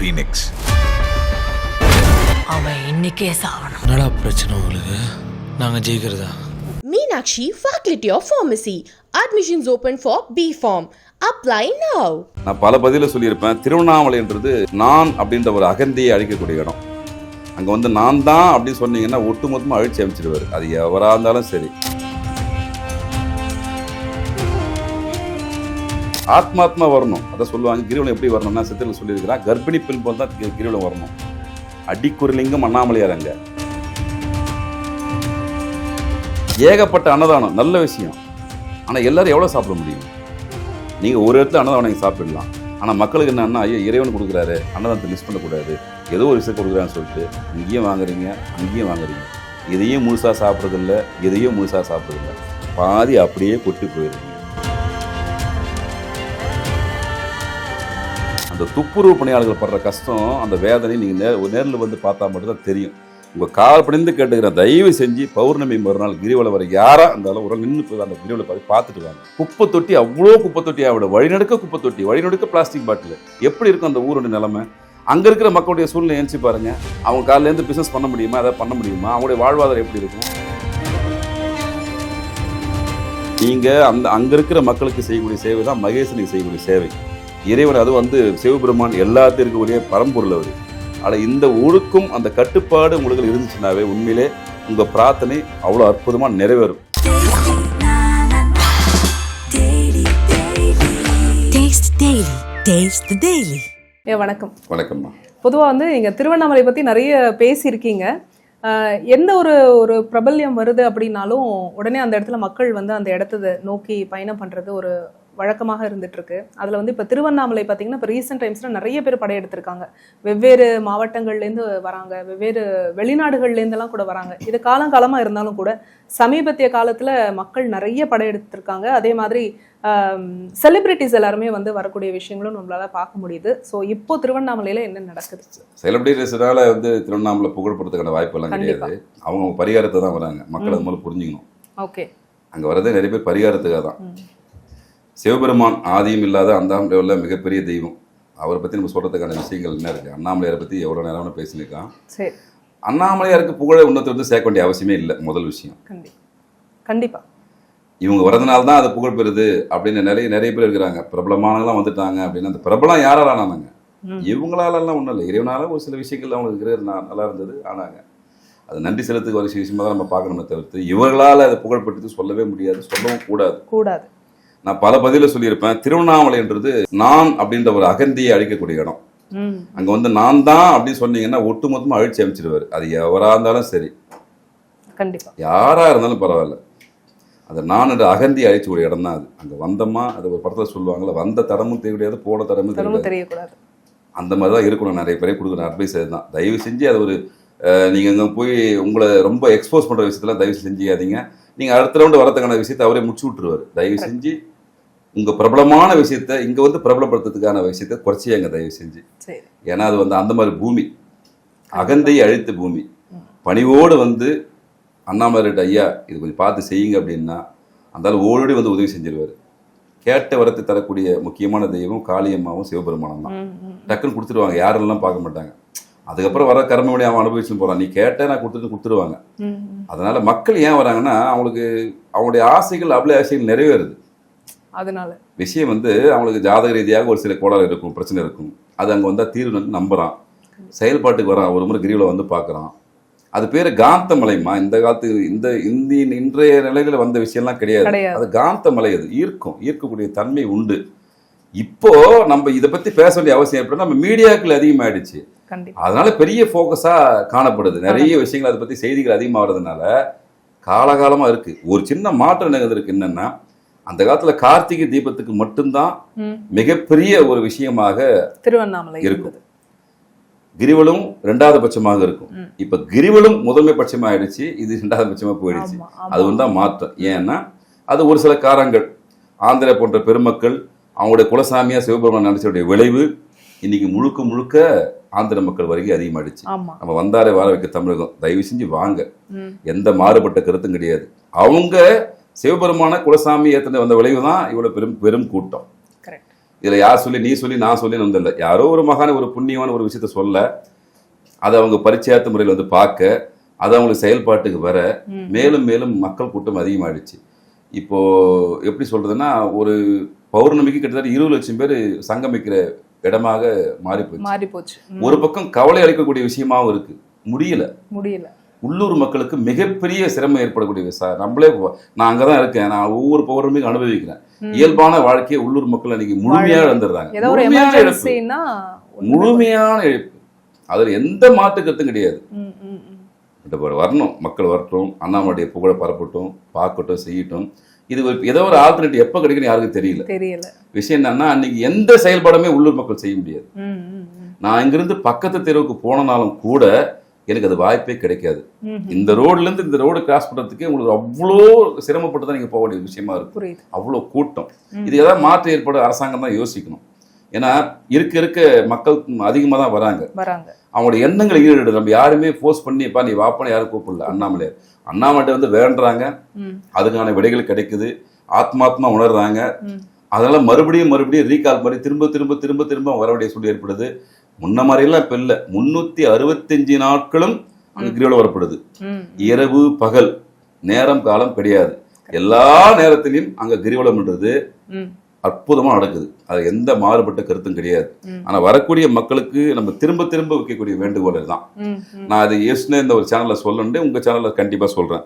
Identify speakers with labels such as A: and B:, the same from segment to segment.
A: Phoenix
B: அவன் இன்னைக்கே சாவணும்.
C: என்னடா பிரச்சனை உங்களுக்கு? நாங்கள் ஜெயிக்கிறதா?
D: Meenakshi Faculty of Pharmacy. Admissions open for B Form. Apply now.
E: நான் பல பதில சொல்லியிருப்பேன். திருவண்ணாமலைன்றது நான் அப்படின்ற ஒரு அகந்தியை அழிக்கக்கூடிய இடம். அங்கே வந்து நான் தான் அப்படின்னு சொன்னீங்கன்னா ஒட்டுமொத்தமாக அழிச்சு அமைச்சிடுவார். அது எவராக இருந்தாலும் சரி. ஆத்மாத்மா வரணும். அதை சொல்லுவாங்க. கிரிவலம் எப்படி வரணும்னா சித்திரில் சொல்லியிருக்கிறான் கர்ப்பிணி பெண் போல் தான் கிரிவலம் வரணும். அடிக்குறிலிங்கம் அண்ணாமலையார் அங்கே. ஏகப்பட்ட அன்னதானம் நல்ல விஷயம். ஆனால் எல்லோரும் எவ்வளோ சாப்பிட முடியும்? நீங்கள் ஒரு இடத்துல அன்னதானம் நீங்கள் சாப்பிடலாம். ஆனால் மக்களுக்கு என்னன்னா ஐயோ இறைவன் கொடுக்குறாரு. அன்னதானத்தை மிஸ் பண்ணக்கூடாது. ஏதோ ஒரு விஷயம் கொடுக்குறான்னு சொல்லிட்டு இங்கேயும் வாங்குறீங்க அங்கேயும் வாங்குறீங்க. இதையும் முழுசாக சாப்பிட்றதில்ல இதையும் முழுசாக சாப்பிட்றதில்ல. பாதி அப்படியே கொட்டி போயிருங்க இந்த துப்புரவு பணியாளர்கள் படுற கஷ்டம் அந்த வேதனை நீங்கள் நே நேரில் வந்து பார்த்தா மட்டும்தான் தெரியும். உங்கள் கால் பணிந்து கேட்டுக்கிறேன் தயவு செஞ்சு பௌர்ணமி மறுநாள் கிரிவலம் வர யாராக இருந்தாலும் ஒரு நின்று போய் அந்த கிரிவலை பார்த்து பார்த்துட்டு வாங்க. குப்பை தொட்டி அவ்வளோ குப்பை தொட்டி ஆகிட வழிநடுக்க குப்பை தொட்டி வழிநடுக்க பிளாஸ்டிக் பாட்டில் எப்படி இருக்கும் அந்த ஊரோட நிலைமை? அங்கே இருக்கிற மக்களுடைய சூழ்நிலை நினைச்சு பாருங்கள் அவங்க காலையிலேருந்து பிஸ்னஸ் பண்ண முடியுமா? அதை பண்ண முடியுமா? அவங்களுடைய வாழ்வாதாரம் எப்படி இருக்கும்? நீங்கள் அந்த அங்கே இருக்கிற மக்களுக்கு செய்யக்கூடிய சேவை தான் மகேசனுக்கு செய்யக்கூடிய சேவை. இறைவன் அது வந்து சிவபெருமான் எல்லாத்தையும் இருக்கக்கூடிய பரம்பொருள் அவர் ஆனால் இந்த ஒழுக்கம் அந்த கட்டுப்பாடு உங்களுக்கு இருந்துச்சுனாவே உண்மையிலே உங்கள் பிரார்த்தனை அவ்வளோ அற்புதமாக நிறைவேறும்
B: Taste Daily. Taste the Daily.
F: ஏ வணக்கம்
E: வணக்கம்மா
F: பொதுவாக வந்து நீங்கள் திருவண்ணாமலை பற்றி நிறைய பேசியிருக்கீங்க எந்த ஒரு ஒரு பிரபல்யம் வருது அப்படின்னாலும் உடனே அந்த இடத்துல மக்கள் வந்து அந்த இடத்த நோக்கி பயணம் பண்ணுறது ஒரு வழக்கமாக இருந்துட்டு இருக்கு அதில் வந்து இப்போ திருவண்ணாமலை பார்த்தீங்கன்னா இப்போ ரீசெண்ட் டைம்ஸில் நிறைய பேர் படையெடுத்திருக்காங்க. வெவ்வேறு மாவட்டங்கள்லேருந்து வராங்க வெவ்வேறு வெளிநாடுகள்லேருந்தெல்லாம் கூட வராங்க. இது காலங்காலமாக இருந்தாலும் கூட சமீபத்திய காலத்தில் மக்கள் நிறைய படையெடுத்திருக்காங்க. அதே மாதிரி செலிபிரிட்டிஸ் எல்லாருமே வந்து வரக்கூடிய விஷயங்களும் நம்மளால பார்க்க முடியுது. ஸோ இப்போ திருவண்ணாமலையில் என்ன நடக்குது?
E: செலிபிரிட்டிஸ்னால வந்து திருவண்ணாமலை புகழ்படுறதுக்கான வாய்ப்பெல்லாம்
F: கண்டிப்பா.
E: கிடையாது அவங்க பரிகாரத்தை தான் வராங்க. மக்கள் அது முதல்ல புரிஞ்சுக்கணும்.
F: ஓகே.
E: அங்கே வரதே நிறைய பேர் பரிகாரத்துக்காக தான். சிவபெருமான் ஆதியும் இல்லாத அந்தாமலை உள்ள மிகப்பெரிய தெய்வம். அவரை பற்றி நம்ம சொல்கிறதுக்கான விஷயங்கள் என்ன இருக்குது அண்ணாமலையாரை பற்றி எவ்வளோ நேரம் பேசினிருக்கான்
F: சரி.
E: அண்ணாமலையாருக்கு புகழை உன்னத்தை வந்து சேர்க்க வேண்டிய அவசியமே இல்லை முதல் விஷயம்.
F: கண்டி கண்டிப்பா.
E: இவங்க வரதுனால தான் அது புகழ் பெறுது அப்படின்னு நிறைய நிறைய பேர் இருக்கிறாங்க. பிரபலமானவங்களாம் வந்துட்டாங்க அப்படின்னு அந்த பிரபலம் யாரால ஆனாங்க. இவங்களாலலாம் ஒன்றும் இல்லை. இறைவனால ஒரு சில விஷயங்கள் அவங்களுக்கு இருக்கிற நல்லா இருந்தது ஆனாங்க. அது நன்றி செலுத்துக்கு ஒரு விஷயமா தான் நம்ம பார்க்கணுமே தவிர்த்து இவர்களால் அதை புகழ் பெற்றது சொல்லவே முடியாது சொல்லவும் கூடாது.
F: கூடாது.
E: நான் பல பதில சொல்லியிருப்பேன். திருவண்ணாமலைன்றது நான் அப்படின்ற ஒரு அகந்தியை அழிக்கக்கூடிய இடம். அங்கே வந்து நான் தான் அப்படின்னு சொன்னீங்கன்னா ஒட்டுமொத்தமாக அழிச்சு அமைச்சிடுவார் அது எவராக இருந்தாலும் சரி.
F: கண்டிப்பா.
E: யாராக இருந்தாலும் பரவாயில்ல. அந்த நான் என்ற அகந்தி அழிச்சக்கூடிய இடம் தான் அது. அங்கே வந்தோமா அது ஒரு படத்தில் சொல்லுவாங்கல்ல வந்த தடமும் தெரியாது போன தடமும்
F: தெரியக்கூடாது.
E: அந்த மாதிரி தான் இருக்கணும். நிறைய பேரே கொடுக்குற அட்வைஸ் அதுதான். தயவு செஞ்சு அது ஒரு நீங்கள் இங்கே போய் உங்களை ரொம்ப எக்ஸ்போஸ் பண்ணுற விஷயத்தெல்லாம் தயவு செஞ்சுக்காதீங்க நீங்கள் அடுத்த ரவுண்டு வரதுக்கான விஷயத்தை அவரே முடிச்சு விட்டுருவார். தயவு செஞ்சு உங்கள் பிரபலமான விஷயத்த இங்கே வந்து பிரபலப்படுத்துறதுக்கான விஷயத்த குறைச்சியாங்க தயவு செஞ்சு. ஏன்னா அது வந்து அந்த மாதிரி பூமி அகந்தை அழித்த பூமி. பணிவோடு வந்து அண்ணாமலைட்ட ஐயா இது கொஞ்சம் பார்த்து செய்யுங்க அப்படின்னா அந்த ஓடோடி வந்து உதவி செஞ்சிருவார். கேட்ட வரத்தை தரக்கூடிய முக்கியமான தெய்வம் காளியம்மாவும் சிவபெருமானம் தான். டக்குன்னு கொடுத்துருவாங்க. யாரெல்லாம் பார்க்க மாட்டாங்க. அதுக்கப்புறம் வர கர்மவினை அவன் அனுபவிச்சுன்னு போகிறான் நீ கேட்ட நான் கொடுத்துட்டு கொடுத்துருவாங்க. அதனால மக்கள் ஏன் வராங்கன்னா அவங்களுக்கு அவங்களுடைய ஆசைகள் அபிலாசைகள் நிறைவேறுது.
F: அதனால.
E: விஷயம் வந்து அவங்களுக்கு ஜாதக ரீதியாக ஒரு சில கோளாறு இருக்கும் பிரச்சனை இருக்கும். அது அங்கே வந்தால் தீர்வு வந்து நம்புறான். செயல்பாட்டுக்கு வரான். ஒரு முறை கிரிவில் வந்து பார்க்குறான். அது பேர் காந்த மலைமா இந்த காலத்து இந்த இந்திய இன்றைய நிலையில வந்த விஷயம்லாம் கிடையாது. அது காந்த மலை அது. ஈர்க்கும். ஈர்க்கக்கூடிய தன்மை உண்டு. இப்போ நம்ம இதை பத்தி பேச வேண்டிய அவசியம் எப்படின்னா நம்ம மீடியாக்கள் அதிகமாயிடுச்சு. அதனால பெரிய ஃபோக்கஸா காணப்படுது. நிறைய விஷயங்கள் அதை பத்தி செய்திகள் அதிகமாகிறதுனால காலகாலமா இருக்கு. ஒரு சின்ன மாற்றம் நிகழ்ந்திருக்கு என்னன்னா அந்த காலத்துல கார்த்திகை தீபத்துக்கு மட்டும்தான் மிகப்பெரிய ஒரு விஷயமாக
F: திருவண்ணாமலை
E: இருக்கும். கிரிவலம் ரெண்டாவது பட்சமாக இருக்கும். இப்ப கிரிவலம் முதன்மை பட்சமாயிடுச்சு இது ரெண்டாவது பட்சமா போயிடுச்சு. அது வந்து தான் மாற்றம். ஏன்னா அது ஒரு சில காரங்கள் ஆந்திரா போன்ற பெருமக்கள் அவங்களுடைய குலசாமியா சிவபெருமான் நினைச்சடைய விளைவு இன்னைக்கு முழுக்க முழுக்க ஆந்திர மக்கள் வருகை அதிகமாயிடுச்சு. நம்ம வந்தாரை வாழ வைக்க தமிழகம். தயவு செஞ்சு வாங்க. எந்த மாறுபட்ட கருத்தும் கிடையாது. அவங்க சிவபெருமான குலசாமி ஏத்தனை வந்த விளைவு தான் இவ்வளவு பெரும் பெரும் கூட்டம். இதுல யார் சொல்லி நீ சொல்லி நான் சொல்லி வந்தில்ல யாரோ ஒரு மகான ஒரு புண்ணியமான ஒரு விஷயத்த சொல்ல அதை அவங்க பரிச்சயாத்த முறையில் வந்து பார்க்க அது அவங்களுக்கு செயல்பாட்டுக்கு வர. மேலும் மேலும் மக்கள் கூட்டம் அதிகமாயிடுச்சு. இப்போ எப்படி சொல்றதுன்னா ஒரு பௌர்ணமிக்கு கிட்டத்தட்ட இருபது லட்சம் பேர் சங்கமிக்கிற இடமாக மாறி போச்சு
F: மாறி போச்சு.
E: ஒரு பக்கம் கவலை அளிக்கக்கூடிய விஷயமாவும் இருக்கு. முடியல.
F: முடியல.
E: உள்ளூர் மக்களுக்கு மிகப்பெரிய சிரமம் ஏற்படக்கூடிய விஷயம் நம்மளே நான் அங்கதான் இருக்கேன். நான் ஒவ்வொரு பௌர்ணமிக்கும் அனுபவிக்கிறேன். இயல்பான வாழ்க்கையை உள்ளூர் மக்கள் அன்னைக்கு முழுமையாக. இழந்துடுறாங்க. முழுமையான இழப்பு.
F: எமர்ஜென்சின்னா
E: முழுமையான இழப்பு. அதுல எந்த மாற்று கருத்தும் கிடையாது. வரணும். மக்கள் வரட்டும். அண்ணாமலைய புகழ பரப்பட்டும். பார்க்கட்டும் செய்யட்டும். இது ஒரு ஏதோ ஒரு ஆல்டர்னேட்டிவ் எப்போ கிடைக்குன்னு யாருக்கும் தெரியல.
F: தெரியல.
E: விஷயம் என்னன்னா அன்னைக்கு எந்த செயல்பாடுமே உள்ளூர் மக்கள் செய்ய முடியாது. நான் இங்கிருந்து பக்கத்து தெருவுக்கு போனனாலும் கூட எனக்கு அது வாய்ப்பே கிடைக்காது. இந்த ரோட்ல இருந்து இந்த ரோடு கிராஸ் பண்றதுக்கே உங்களுக்கு அவ்வளோ சிரமப்பட்டு தான் நீங்க போக வேண்டிய விஷயமா இருக்கும் அவ்வளோ கூட்டம். இது ஏதாவது மாற்று ஏற்பாடு அரசாங்கம் தான் யோசிக்கணும். ஏன்னா இருக்க இருக்க மக்கள் அதிகமாக தான் வராங்க. அவங்களோட எண்ணங்களை ஈடுபடு நம்ம யாருமே ஃபோர்ஸ் பண்ணிப்பா நீ வாப்பான்னு யாரும் கூப்பிடல. அண்ணாமலை அண்ணாமலை வந்து வேண்டுறாங்க.
F: ம்,
E: அதுக்கான விடைகள் கிடைக்குது. ஆத்மாத்மா உணர்றாங்க. அதனால மறுபடியும் மறுபடியும் ரீகால் பண்ணி திரும்ப திரும்ப திரும்ப திரும்ப வர வேண்டிய சூழ்நிலை ஏற்படுது. முன்ன மாதிரியெல்லாம் இப்போ இல்லை. முன்னூற்றி அறுபத்தஞ்சு நாட்களும் அங்கே கிரிவலம் வரப்படுது இரவு பகல் நேரம் காலம் கிடையாது. எல்லா நேரத்திலையும் அங்கே கிரிவலம்ன்றது அற்புதமாக நடக்குது. அது எந்த மாறுபட்ட கருத்தும் கிடையாது.
F: ம்.
E: ஆனால் வரக்கூடிய மக்களுக்கு நம்ம திரும்ப திரும்ப வைக்கக்கூடிய வேண்டுகோள் தான். நான் அது ஏசுனே இந்த ஒரு சேனலில் சொல்லணுண்டு உங்கள் சேனலில் கண்டிப்பாக சொல்கிறேன்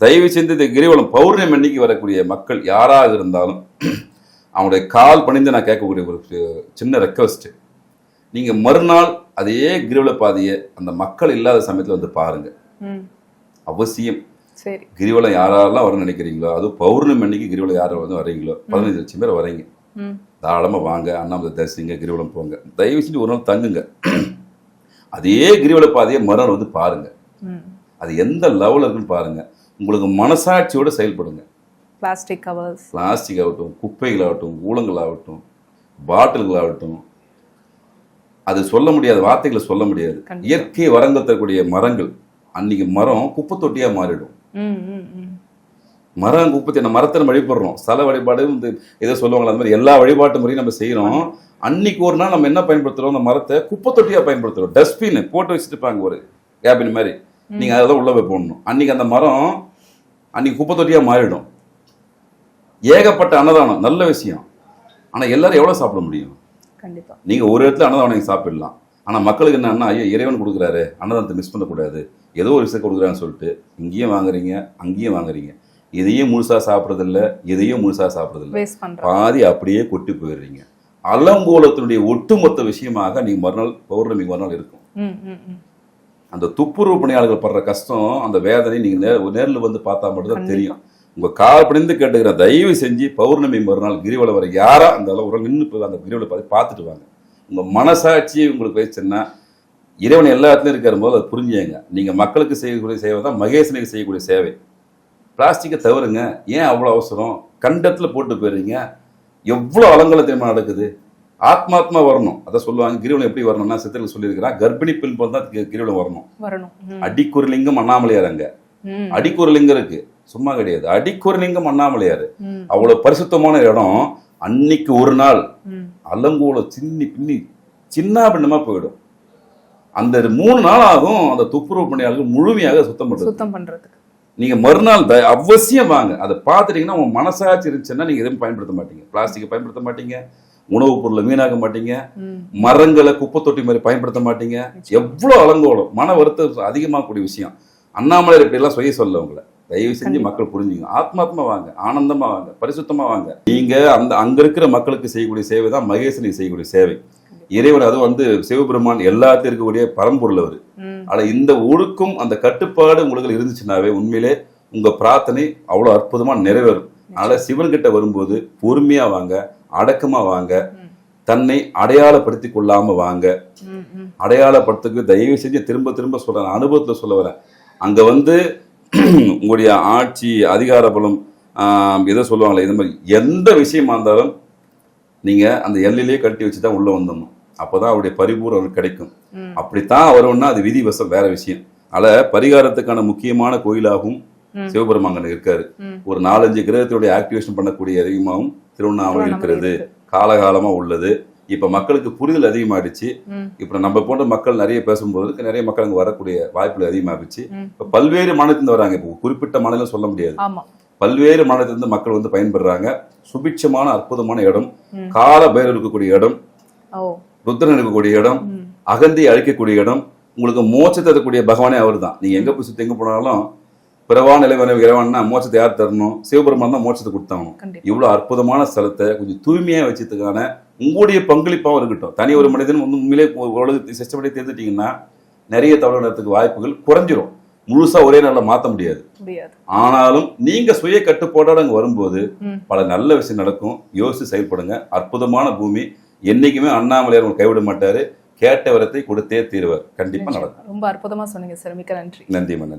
E: தயவு செஞ்சு இந்த கிரிவலம் பௌர்ணமி அன்னைக்கு வரக்கூடிய மக்கள் யாராக இருந்தாலும் அவங்களுடைய கால் பணிந்து நான் கேட்கக்கூடிய ஒரு சின்ன ரெக்வஸ்ட் நீங்கள் மறுநாள் அதே கிரிவல பாதையை அந்த மக்கள் இல்லாத சமயத்தில் வந்து பாருங்கள்
F: ம்.
E: அவசியம்.
F: சரி.
E: கிரிவலம் யாரெல்லாம் வரணும்னு நினைக்கிறீங்களோ அது பௌர்ணமி அன்னைக்கு கிரிவலம் யார் வந்து வரீங்களோ பதினஞ்சு லட்சம் பேர் வரீங்க தாராளமாக வாங்க அண்ணாமலை தரிசிங்க கிரிவலம் போங்க. தயவு செஞ்சு ஒரு நாள் தங்குங்க. அதே கிரிவல பாதையை மறுநாள் வந்து பாருங்க. அது எந்த லெவலில் இருக்குன்னு பாருங்க. உங்களுக்கு மனசாட்சியோட செயல்படுங்க.
F: பிளாஸ்டிக் கவர்ஸ்
E: பிளாஸ்டிக் ஆகட்டும் குப்பைகள் ஆகட்டும் ஊலங்கள் ஆகட்டும் பாட்டில்கள் ஆகட்டும் அது சொல்ல முடியாத வார்த்தைகளை சொல்ல முடியாது. இயற்கை வரங்கள் தரக்கூடிய மரங்கள் அன்னைக்கு மரம் குப்பை தொட்டியாக மாறிடும். மரம் குப்பை நம்ம மரத்தை நம்ம வழிபடுறோம் ஸ்தல வழிபாடு வந்து ஏதோ சொல்லுவாங்களா அந்த மாதிரி எல்லா வழிபாட்டு முறையும் நம்ம செய்கிறோம் அன்னைக்கு ஒரு நாள் நம்ம என்ன பயன்படுத்துறோம்? அந்த மரத்தை குப்பை தொட்டியாக பயன்படுத்துறோம் டஸ்ட்பின் போட்டு வச்சுருப்பாங்க ஒரு கேபின் மாதிரி. நீங்கள் அதெல்லாம் உள்ள போய் போடணும். அன்னைக்கு அந்த மரம் அன்னைக்கு குப்பை தொட்டியாக மாறிடும். ஏகப்பட்ட அன்னதானம் நல்ல விஷயம். ஆனால் எல்லாரும் எவ்வளோ சாப்பிட முடியும்?
F: கண்டிப்பா.
E: நீங்கள் ஒரு இடத்துல அன்னதானம் நீங்கள் சாப்பிடலாம். ஆனால் மக்களுக்கு என்னன்னா ஐயோ இறைவன் கொடுக்குறாரு அன்னதானத்தை மிஸ் பண்ணக்கூடாது. ஏதோ ஒரு விஷயம் கொடுக்குறான்னு சொல்லிட்டு இங்கேயும் வாங்குறீங்க அங்கேயும் வாங்குறீங்க. இதையும் முழுசாக சாப்பிட்றதில்ல இதையும் முழுசாக சாப்பிட்றதில்ல. பாதி அப்படியே கொட்டி போயிடுறீங்க. அலங்கோலத்தினுடைய ஒட்டுமொத்த விஷயமாக நீங்க மறுநாள் பௌர்ணமி மறுநாள் இருக்கும். அந்த துப்புரவு பணியாளர்கள் படுற கஷ்டம் அந்த வேதனை நீங்க நேர் நேரில் வந்து பார்த்தா மட்டும் தான் தெரியும். உங்க கால் பிடிந்து கேட்டுக்கிற தயவு செஞ்சு பௌர்ணமி மறுநாள் கிரிவலம் வர யாரா அந்த அளவு நின்று போய் அந்த கிரிவலை பார்த்து பார்த்துட்டு வாங்க. உங்க மனசாட்சி உங்களுக்கு பேசுச்சுன்னா இறைவன் எல்லா இடத்துலையும் இருக்கிற போது அதை புரிஞ்சுங்க நீங்க மக்களுக்கு செய்யக்கூடிய சேவை தான் மகேசனுக்கு செய்யக்கூடிய சேவை. பிளாஸ்டிக்கை தவறுங்க. ஏன் அவ்வளோ அவசரம்? கண்டத்துல போட்டு போயிடுறீங்க. எவ்வளோ அலங்கல தெரியுமா நடக்குது? ஆத்மாத்மா வரணும். அதை சொல்லுவாங்க. கிரிவலம் எப்படி வரணும்னா சித்தர்கள் சொல்லியிருக்கிறான் கர்ப்பிணி பெண் தான் கிரிவலம் வரணும். அடிக்குறலிங்கம் அண்ணாமலையார் அங்க. அடிக்குறலிங்கம் இருக்கு. சும்மா கிடையாது. அடிக்குறலிங்கம் அண்ணாமலையார். அவ்வளவு பரிசுத்தமான இடம். அன்னைக்கு ஒரு நாள். அலங்கோல சின்னி பின்னி சின்ன பின்னமா போயிடும். அந்த மூணு நாள் ஆகும் அந்த துப்புரவு பணியாளர்கள் முழுமையாக சுத்தம் பண்றது
F: சுத்தம் பண்றதுக்கு.
E: நீங்க மறுநாள் அவசியம் வாங்க. அதை பார்த்துட்டீங்கன்னா உங்க மனசாட்சி இருந்துச்சுன்னா நீங்க எதுவும் பயன்படுத்த மாட்டீங்க. பிளாஸ்டிக்கை பயன்படுத்த மாட்டீங்க. உணவுப் பொருளை வீணாக்க மாட்டீங்க. மரங்களை குப்பை தொட்டி மாதிரி பயன்படுத்த மாட்டீங்க. எவ்வளோ அலங்கோலம். மன வருத்தம் அதிகமாகக்கூடிய விஷயம். அண்ணாமலை இப்படிலாம் செய்ய சொல்ல உங்களை. தயவு செஞ்சு. மக்கள் புரிஞ்சுங்க. ஆத்மாத்மா வாங்க ஆனந்தமா வாங்க பரிசுத்தமா வாங்க. நீங்க அந்த அங்க இருக்கிற மக்களுக்கு செய்யக்கூடிய சேவை தான் மகேசனுக்கு செய்யக்கூடிய சேவை. இறைவன் அதுவும் வந்து சிவபெருமான் எல்லாத்தையும் இருக்கக்கூடிய பரம்பொருள் அவர். ஆனா இந்த ஒழுக்கம் அந்த கட்டுப்பாடு உங்களுக்கு இருந்துச்சுனாவே உண்மையிலே உங்க பிரார்த்தனை அவ்வளவு அற்புதமா நிறைவேறும். அதனால சிவன்கிட்ட வரும்போது பொறுமையா வாங்க அடக்கமா வாங்க. தன்னை அடையாளப்படுத்தி கொள்ளாம வாங்க. அடையாளப்படுத்துக்கு தயவு செஞ்சு திரும்ப திரும்ப சொல்றேன். அனுபவத்துல சொல்ல வரேன். அங்க வந்து உங்களுடைய ஆட்சி அதிகார பலம் எதை சொல்லுவாங்களே இது மாதிரி எந்த விஷயமா இருந்தாலும் நீங்க அந்த எல்லையிலேயே கட்டி வச்சு தான் உள்ள வந்துடணும் அப்பதான் அவருடைய பரிபூர்ணம் கிடைக்கும். அப்படித்தான் வரும்னா அது விதிவசம் வேற விஷயம் அதனால பரிகாரத்துக்கான முக்கியமான கோயிலாகவும். சிவபெருமாங்கன் இருக்காரு. ஒரு நாலஞ்சு கிரகத்தினுடைய ஆக்டிவேஷன் பண்ணக்கூடிய அதிகமாகவும் திருவண்ணாமலை இருக்கிறது
F: இருக்கு.
E: காலகாலமா உள்ளது இப்ப மக்களுக்கு புரிதல் அதிகமாயிடுச்சு. இப்ப நம்ம போன்ற மக்கள் நிறைய பேசும்போது நிறைய மக்கள் அங்க வரக்கூடிய வாய்ப்புகள் அதிகமாகிடுச்சு.
F: ம்.
E: இப்ப பல்வேறு மாநிலத்திலிருந்து வராங்க. இப்போ குறிப்பிட்ட மாநிலம் சொல்ல முடியாது. பல்வேறு மாநிலத்திலிருந்து மக்கள் வந்து பயன்படுறாங்க சுபிட்சமான அற்புதமான இடம். கால பைரவர் இருக்கக்கூடிய இடம். ருத்ரன் இருக்கக்கூடிய இடம். அகந்தி அழிக்கக்கூடிய இடம். உங்களுக்கு மோட்சத்தை தரக்கூடிய பகவானே அவர் தான் நீங்க எங்க போய் சுத்தி எங்க போனாலும் பிறவா நிலைவர இறைவன்னா மோட்சத்தை யார் தரணும்? சிவபெருமான் தான் மோட்சத்தை கொடுத்தாகணும்.
F: கண்டிப்பா.
E: இவ்வளவு அற்புதமான ஸ்தலத்தை கொஞ்சம் தூய்மையா வச்சதுக்கான உங்களுடைய பங்களிப்பாகவும் இருக்கட்டும். தனி ஒரு மனிதன் வந்து உண்மையிலே உலகத்தை சிஸ்டப்படி தேர்ந்துட்டீங்கன்னா நிறைய தவறு நடத்துக்கு வாய்ப்புகள் குறைஞ்சிரும். முழுசா ஒரே நாள்ல மாத்த முடியாது. ஆனாலும் நீங்க சுய கட்டுப்பாட்டோட அங்க வரும்போது. பல நல்ல விஷயம் நடக்கும். யோசிச்சு செயல்படுங்க. அற்புதமான பூமி. என்னைக்குமே அண்ணாமலையார் உங்களுக்கு கைவிட மாட்டாரு. கேட்ட வரத்தை கொடுத்தே தீருவார். கண்டிப்பா நடக்கும்.
F: ரொம்ப அற்புதமா சொன்னீங்க சார். மிக்க நன்றி.
E: நன்றி. மன்னன்